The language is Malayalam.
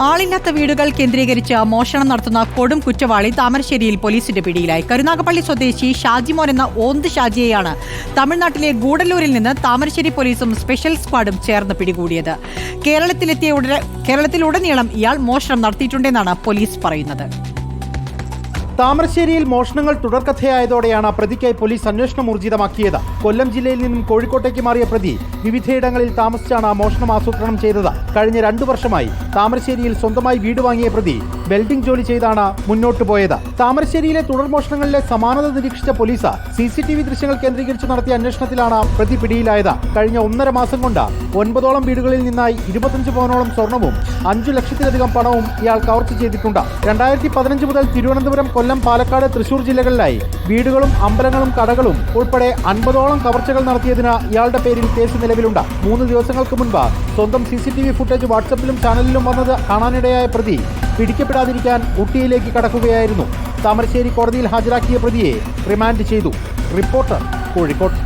ആളില്ലാത്ത വീടുകൾ കേന്ദ്രീകരിച്ച് മോഷണം നടത്തുന്ന കൊടും കുറ്റവാളി താമരശ്ശേരിയിൽ പോലീസിന്റെ പിടിയിലായി. കരുനാഗപ്പള്ളി സ്വദേശി ഷാജിമോൻ എന്ന ഓന്ത് ഷാജിയെയാണ് തമിഴ്നാട്ടിലെ ഗൂഡല്ലൂരിൽ നിന്ന് താമരശ്ശേരി പോലീസും സ്പെഷ്യൽ സ്ക്വാഡും ചേർന്ന് പിടികൂടിയത്. കേരളത്തിലെത്തിയ കേരളത്തിലുടനീളം ഇയാൾ മോഷണം നടത്തിയിട്ടുണ്ടെന്നാണ് പോലീസ് പറയുന്നത്. താമരശ്ശേരിയിൽ മോഷണങ്ങൾ തുടർക്കഥയായതോടെയാണ് പ്രതിക്കായി പോലീസ് അന്വേഷണം ഊർജിതമാക്കിയത്. കൊല്ലം ജില്ലയിൽ നിന്നും കോഴിക്കോട്ടേക്ക് മാറിയ പ്രതി വിവിധയിടങ്ങളിൽ താമസിച്ചാണ് മോഷണം ആസൂത്രണം ചെയ്തത്. കഴിഞ്ഞ രണ്ടു വർഷമായി താമരശ്ശേരിയിൽ സ്വന്തമായി വീട് വാങ്ങിയ പ്രതി വെൽഡിംഗ് ജോലി ചെയ്താണ് മുന്നോട്ടു പോയത്. താമരശ്ശേരിയിലെ തുടർ മോഷണങ്ങളിലെ സമാനത നിരീക്ഷിച്ച police C C T V ദൃശ്യങ്ങൾ കേന്ദ്രീകരിച്ച് നടത്തിയ അന്വേഷണത്തിലാണ് പ്രതി പിടിയിലായത്. കഴിഞ്ഞ ഒന്നര മാസം കൊണ്ട് ഒൻപതോളം വീടുകളിൽ നിന്നായി ഇരുപത്തഞ്ച് പവനോളം സ്വർണവും അഞ്ചു ലക്ഷത്തിലധികം പണവും ഇയാൾ കവർച്ച ചെയ്തിട്ടുണ്ട്. രണ്ടായിരത്തി പതിനഞ്ച് മുതൽ തിരുവനന്തപുരം കൊല്ലം പാലക്കാട് തൃശൂർ ജില്ലകളിലായി വീടുകളും അമ്പലങ്ങളും കടകളും ഉൾപ്പെടെ അൻപതോളം കവർച്ചകൾ നടത്തിയതിന് ഇയാളുടെ പേരിൽ കേസ് നിലവിലുണ്ട്. മൂന്ന് ദിവസങ്ങൾക്ക് മുൻപ് സ്വന്തം സി ഫുട്ടേജ് വാട്സപ്പിലും ചാനലിലും വന്നത് കാണാനിടയായ പ്രതി പിടിക്കപ്പെടാതിരിക്കാൻ ഊട്ടിയിലേക്ക് കടക്കുകയായിരുന്നു. താമരശ്ശേരി കോടതിയിൽ ഹാജരാക്കിയ പ്രതിയെ റിമാൻഡ് ചെയ്തു. റിപ്പോർട്ടർ കോഴിക്കോട്